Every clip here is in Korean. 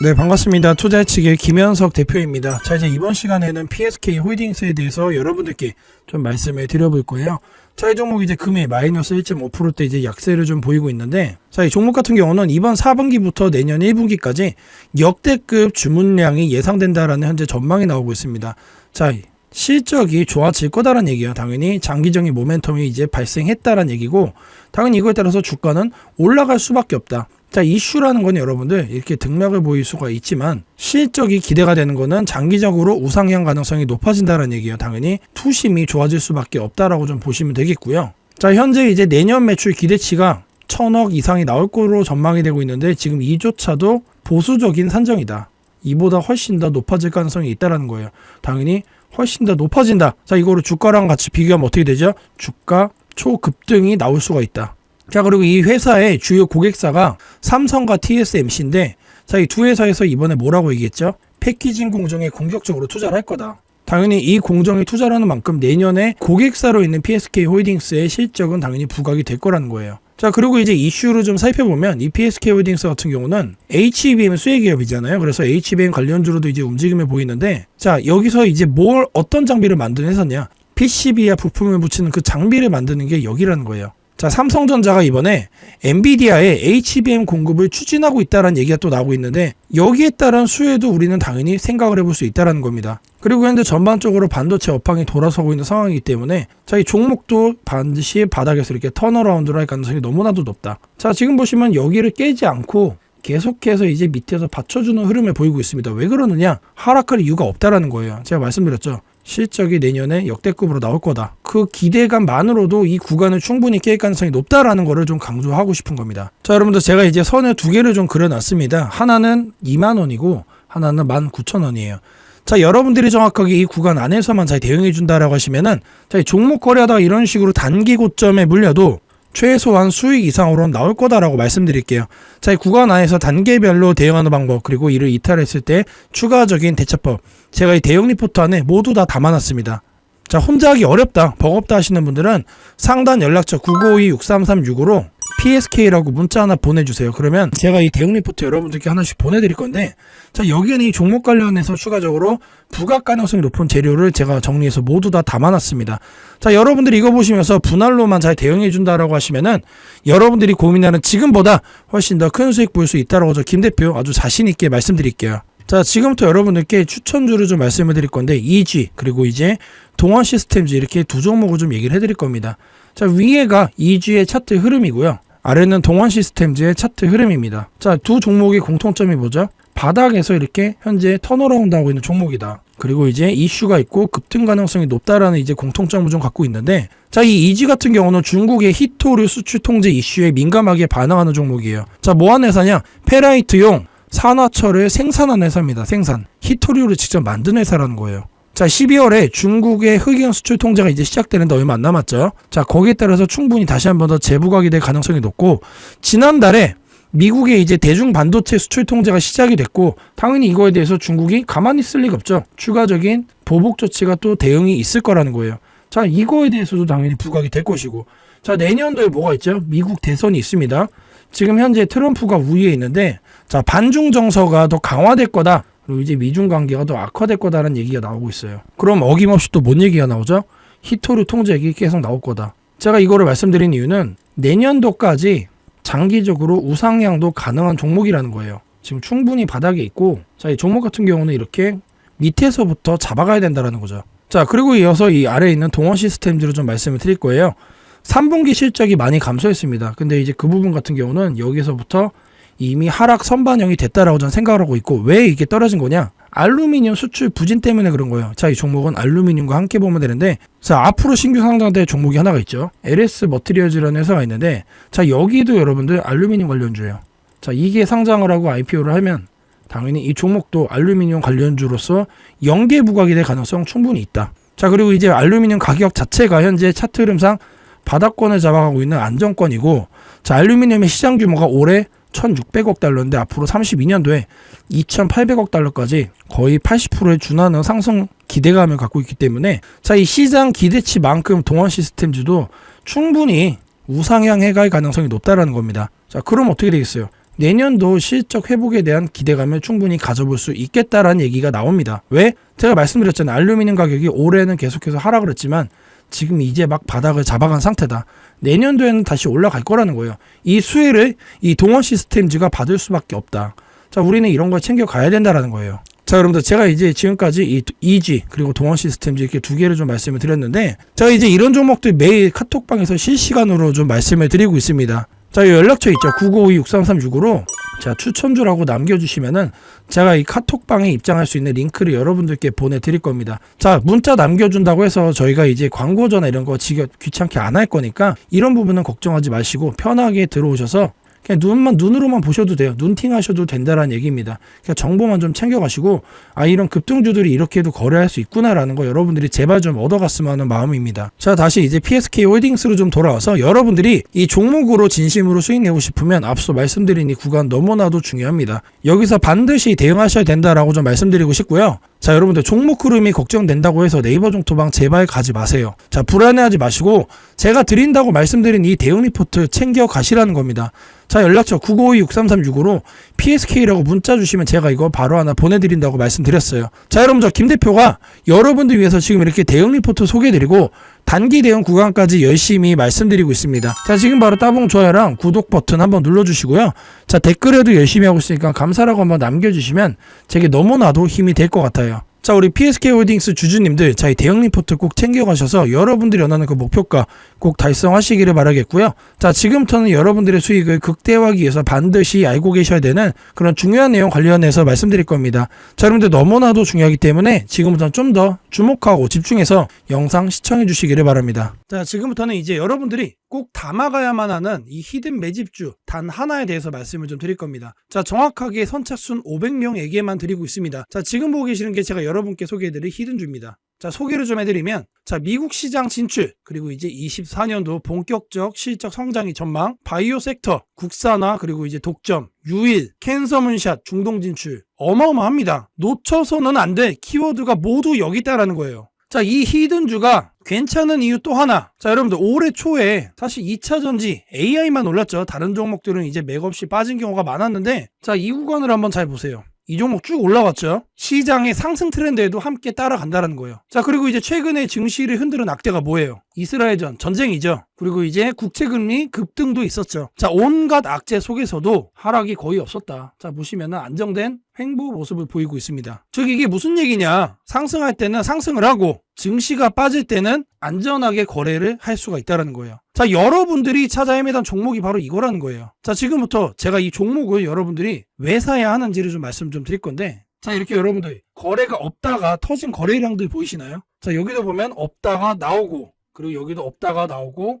네, 반갑습니다. 투자 측의 김현석 대표입니다. 자, 이제 이번 시간에는 PSK 홀딩스에 대해서 여러분들께 좀 말씀을 드려볼 거예요. 자, 이 종목 이제 금일 마이너스 1.5%대 이제 약세를 좀 보이고 있는데, 자, 이 종목 같은 경우는 이번 4분기부터 내년 1분기까지 역대급 주문량이 예상된다라는 현재 전망이 나오고 있습니다. 자, 실적이 좋아질 거다라는 얘기야. 당연히 장기적인 모멘텀이 이제 발생했다라는 얘기고, 당연히 이거에 따라서 주가는 올라갈 수밖에 없다. 자, 이슈라는 건 여러분들 이렇게 등락을 보일 수가 있지만 실적이 기대가 되는 거는 장기적으로 우상향 가능성이 높아진다는 얘기예요. 당연히 투심이 좋아질 수밖에 없다라고 좀 보시면 되겠고요. 자, 현재 이제 내년 매출 기대치가 천억 이상이 나올 거로 전망이 되고 있는데 지금 이조차도 보수적인 산정이다. 이보다 훨씬 더 높아질 가능성이 있다라는 거예요. 당연히 훨씬 더 높아진다. 자, 이거를 주가랑 같이 비교하면 어떻게 되죠? 주가 초급등이 나올 수가 있다. 자, 그리고 이 회사의 주요 고객사가 삼성과 TSMC인데, 자, 이 두 회사에서 이번에 뭐라고 얘기했죠? 패키징 공정에 공격적으로 투자를 할 거다. 당연히 이 공정에 투자를 하는 만큼 내년에 고객사로 있는 PSK 홀딩스의 실적은 당연히 부각이 될 거라는 거예요. 자, 그리고 이제 이슈를 좀 살펴보면 이 PSK 홀딩스 같은 경우는 HBM 수혜 기업이잖아요. 그래서 HBM 관련주로도 이제 움직임을 보이는데, 자, 여기서 이제 뭘, 어떤 장비를 만드는 회사냐? PCB와 부품을 붙이는 그 장비를 만드는 게 여기라는 거예요. 자, 삼성전자가 이번에 엔비디아의 HBM 공급을 추진하고 있다는 얘기가 또 나오고 있는데 여기에 따른 수혜도 우리는 당연히 생각을 해볼 수 있다는 겁니다. 그리고 현재 전반적으로 반도체 업황이 돌아서고 있는 상황이기 때문에 자, 이 종목도 반드시 바닥에서 이렇게 턴어라운드를 할 가능성이 너무나도 높다. 자, 지금 보시면 여기를 깨지 않고 계속해서 이제 밑에서 받쳐주는 흐름을 보이고 있습니다. 왜 그러느냐? 하락할 이유가 없다라는 거예요. 제가 말씀드렸죠. 실적이 내년에 역대급으로 나올 거다. 그 기대감만으로도 이 구간을 충분히 깰 가능성이 높다라는 거를 좀 강조하고 싶은 겁니다. 자, 여러분들 제가 이제 선을 두 개를 좀 그려놨습니다. 하나는 2만 원이고 하나는 19,000원이에요. 자, 여러분들이 정확하게 이 구간 안에서만 잘 대응해 준다라고 하시면은 자, 이 종목 거래하다가 이런 식으로 단기 고점에 물려도 최소한 수익 이상으로는 나올 거다라고 말씀드릴게요. 자, 이 구간 안에서 단계별로 대응하는 방법, 그리고 이를 이탈했을 때 추가적인 대처법. 제가 이 대응 리포트 안에 모두 다 담아놨습니다. 자, 혼자 하기 어렵다, 버겁다 하시는 분들은 상단 연락처 952-6336으로 PSK라고 문자 하나 보내주세요. 그러면 제가 이 대응 리포트 여러분들께 하나씩 보내드릴 건데, 자, 여기에는 이 종목 관련해서 추가적으로 부각 가능성이 높은 재료를 제가 정리해서 모두 다 담아놨습니다. 자, 여러분들이 이거 보시면서 분할로만 잘 대응해준다라고 하시면은 여러분들이 고민하는 지금보다 훨씬 더 큰 수익 볼수 있다라고 저 김 대표 아주 자신 있게 말씀드릴게요. 자, 지금부터 여러분들께 추천주를 좀 말씀을 드릴 건데, EG, 그리고 이제 동원 시스템즈 이렇게 두 종목을 좀 얘기를 해 드릴 겁니다. 자, 위에가 EG의 차트 흐름이고요. 아래는 동원 시스템즈의 차트 흐름입니다. 자, 두 종목의 공통점이 뭐죠? 바닥에서 이렇게 현재 턴어라운드 하고 있는 종목이다. 그리고 이제 이슈가 있고 급등 가능성이 높다라는 이제 공통점을 좀 갖고 있는데 자, 이 이지 같은 경우는 중국의 히토류 수출 통제 이슈에 민감하게 반응하는 종목이에요. 자, 뭐 하는 회사냐? 페라이트용 산화철을 생산하는 회사입니다. 생산. 히토류를 직접 만드는 회사라는 거예요. 자, 12월에 중국의 흑연 수출 통제가 이제 시작되는데 얼마 안 남았죠. 자, 거기에 따라서 충분히 다시 한 번 더 재부각이 될 가능성이 높고, 지난달에 미국의 이제 대중 반도체 수출 통제가 시작이 됐고, 당연히 이거에 대해서 중국이 가만히 있을 리가 없죠. 추가적인 보복 조치가 또 대응이 있을 거라는 거예요. 자, 이거에 대해서도 당연히 부각이 될 것이고, 자, 내년도에 뭐가 있죠? 미국 대선이 있습니다. 지금 현재 트럼프가 우위에 있는데, 자, 반중 정서가 더 강화될 거다. 그리고 이제 미중 관계가 더 악화될 거다라는 얘기가 나오고 있어요. 그럼 어김없이 또 뭔 얘기가 나오죠? 히토류 통제액이 계속 나올 거다. 제가 이거를 말씀드린 이유는 내년도까지 장기적으로 우상향도 가능한 종목이라는 거예요. 지금 충분히 바닥에 있고, 자, 이 종목 같은 경우는 이렇게 밑에서부터 잡아가야 된다라는 거죠. 자, 그리고 이어서 이 아래에 있는 동원 시스템즈를 좀 말씀을 드릴 거예요. 3분기 실적이 많이 감소했습니다. 근데 이제 그 부분 같은 경우는 여기서부터 이미 하락 선반영이 됐다라고 저는 생각을 하고 있고 왜 이게 떨어진 거냐? 알루미늄 수출 부진 때문에 그런 거예요. 자, 이 종목은 알루미늄과 함께 보면 되는데, 자, 앞으로 신규 상장될 종목이 하나가 있죠. LS 머티리얼즈라는 회사가 있는데, 자, 여기도 여러분들 알루미늄 관련주예요. 자, 이게 상장을 하고 IPO를 하면, 당연히 이 종목도 알루미늄 관련주로서 연계 부각이 될 가능성 충분히 있다. 자, 그리고 이제 알루미늄 가격 자체가 현재 차트 흐름상 바닥권을 잡아가고 있는 안정권이고, 자, 알루미늄의 시장 규모가 올해 1,600억 달러인데 앞으로 32년도에 2,800억 달러까지 거의 80%에 준하는 상승 기대감을 갖고 있기 때문에 자, 이 시장 기대치만큼 동원 시스템즈도 충분히 우상향 해갈 가능성이 높다라는 겁니다. 자, 그럼 어떻게 되겠어요? 내년도 실적 회복에 대한 기대감을 충분히 가져볼 수 있겠다라는 얘기가 나옵니다. 왜? 제가 말씀드렸잖아요. 알루미늄 가격이 올해는 계속해서 하락을 했지만 지금 이제 막 바닥을 잡아간 상태다. 내년도에는 다시 올라갈 거라는 거예요. 이 수혜를 이 동원 시스템즈가 받을 수밖에 없다. 자, 우리는 이런 걸 챙겨 가야 된다라는 거예요. 자, 여러분들 제가 이제 지금까지 이 EG 그리고 동원 시스템즈 이렇게 두 개를 좀 말씀을 드렸는데 제가 이제 이런 종목들 매일 카톡방에서 실시간으로 좀 말씀을 드리고 있습니다. 자, 이 연락처 있죠. 9952-6336으로 자, 추천주라고 남겨주시면은 제가 이 카톡방에 입장할 수 있는 링크를 여러분들께 보내드릴 겁니다. 자, 문자 남겨준다고 해서 저희가 이제 광고 전화 이런 거 지겹 귀찮게 안 할 거니까 이런 부분은 걱정하지 마시고 편하게 들어오셔서 그냥 눈만 눈으로만 보셔도 돼요. 눈팅 하셔도 된다라는 얘기입니다. 그냥 정보만 좀 챙겨가시고 아 이런 급등주들이 이렇게도 거래할 수 있구나라는 거 여러분들이 제발 좀 얻어갔으면 하는 마음입니다. 자 다시 이제 PSK 홀딩스로 좀 돌아와서 여러분들이 이 종목으로 진심으로 수익 내고 싶으면 앞서 말씀드린 이 구간 너무나도 중요합니다. 여기서 반드시 대응하셔야 된다라고 좀 말씀드리고 싶고요. 자, 여러분들 종목 흐름이 걱정된다고 해서 네이버 종토방 제발 가지 마세요. 자, 불안해하지 마시고 제가 드린다고 말씀드린 이 대응 리포트 챙겨 가시라는 겁니다. 자, 연락처 952-6336으로 PSK라고 문자 주시면 제가 이거 바로 하나 보내드린다고 말씀드렸어요. 자, 여러분 저 김 대표가 여러분들 위해서 지금 이렇게 대응 리포트 소개해드리고 단기 대응 구간까지 열심히 말씀드리고 있습니다. 자, 지금 바로 따봉 좋아요랑 구독 버튼 한번 눌러주시고요. 자, 댓글에도 열심히 하고 있으니까 감사라고 한번 남겨주시면 제게 너무나도 힘이 될 것 같아요. 자, 우리 PSK 홀딩스 주주님들, 자, 이 대응 리포트 꼭 챙겨가셔서 여러분들이 원하는 그 목표가 꼭 달성하시기를 바라겠고요. 자, 지금부터는 여러분들의 수익을 극대화하기 위해서 반드시 알고 계셔야 되는 그런 중요한 내용 관련해서 말씀드릴 겁니다. 자, 여러분들 너무나도 중요하기 때문에 지금부터는 좀 더 주목하고 집중해서 영상 시청해 주시기를 바랍니다. 자, 지금부터는 이제 여러분들이 꼭 담아가야만 하는 이 히든 매집주 단 하나에 대해서 말씀을 좀 드릴 겁니다. 자, 정확하게 선착순 500명에게만 드리고 있습니다. 자, 지금 보고 계시는 게 제가 여러분께 소개해드릴 히든주입니다. 자, 소개를 좀 해드리면, 자, 미국 시장 진출, 그리고 이제 24년도 본격적 실적 성장이 전망, 바이오 섹터, 국산화, 그리고 이제 독점, 유일, 캔서 문샷, 중동 진출. 어마어마합니다. 놓쳐서는 안 돼. 키워드가 모두 여기 있다라는 거예요. 자, 이 히든주가 괜찮은 이유 또 하나. 자, 여러분들 올해 초에 사실 2차 전지 AI만 올랐죠. 다른 종목들은 이제 맥없이 빠진 경우가 많았는데 자, 이 구간을 한번 잘 보세요. 이 종목 쭉 올라왔죠. 시장의 상승 트렌드에도 함께 따라간다는 거예요. 자, 그리고 이제 최근에 증시를 흔드는 악재가 뭐예요? 이스라엘전, 전쟁이죠. 그리고 이제 국채금리 급등도 있었죠. 자, 온갖 악재 속에서도 하락이 거의 없었다. 자, 보시면 안정된 횡보 모습을 보이고 있습니다. 즉, 이게 무슨 얘기냐? 상승할 때는 상승을 하고, 증시가 빠질 때는 안전하게 거래를 할 수가 있다는 거예요. 자, 여러분들이 찾아 헤매던 종목이 바로 이거라는 거예요. 자, 지금부터 제가 이 종목을 여러분들이 왜 사야 하는지를 좀 말씀 좀 드릴 건데, 자, 이렇게 여러분들 거래가 없다가 터진 거래량들 보이시나요? 자, 여기도 보면 없다가 나오고, 그리고 여기도 없다가 나오고,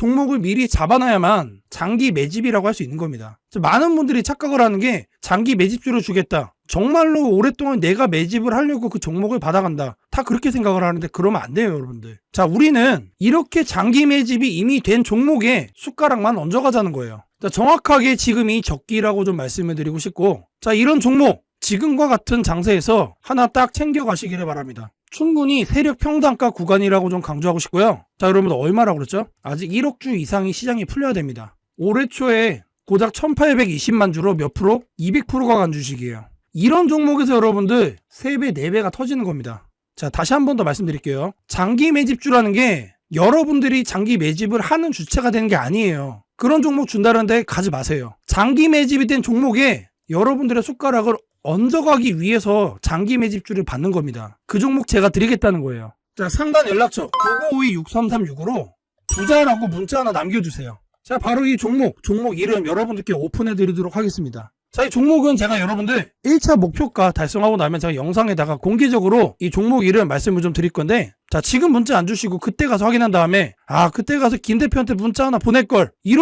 종목을 미리 잡아놔야만 장기 매집이라고 할 수 있는 겁니다. 많은 분들이 착각을 하는 게 장기 매집주를 주겠다. 정말로 오랫동안 내가 매집을 하려고 그 종목을 받아간다. 다 그렇게 생각을 하는데 그러면 안 돼요, 여러분들. 자, 우리는 이렇게 장기 매집이 이미 된 종목에 숟가락만 얹어가자는 거예요. 자, 정확하게 지금이 적기라고 좀 말씀을 드리고 싶고, 자, 이런 종목, 지금과 같은 장세에서 하나 딱 챙겨가시기를 바랍니다. 충분히 세력 평단가 구간이라고 좀 강조하고 싶고요. 자, 여러분 얼마라고 그랬죠? 아직 1억 주 이상이 시장이 풀려야 됩니다. 올해 초에 고작 1820만 주로 몇 프로? 200%가 간 주식이에요. 이런 종목에서 여러분들 3배, 4배가 터지는 겁니다. 자, 다시 한 번 더 말씀드릴게요. 장기 매집주라는 게 여러분들이 장기 매집을 하는 주체가 되는 게 아니에요. 그런 종목 준다는데 가지 마세요. 장기 매집이 된 종목에 여러분들의 숟가락을 얹어가기 위해서 장기 매집주를 받는 겁니다. 그 종목 제가 드리겠다는 거예요. 자, 상단 연락처 9952-6336으로 부자라고 문자 하나 남겨주세요. 자, 바로 이 종목, 종목 이름 여러분들께 오픈해 드리도록 하겠습니다. 자, 이 종목은 제가 여러분들 1차 목표가 달성하고 나면 제가 영상에다가 공개적으로 이 종목 이름 말씀을 좀 드릴 건데, 자, 지금 문자 안 주시고 그때 가서 확인한 다음에, 아, 그때 가서 김 대표한테 문자 하나 보낼걸. 이런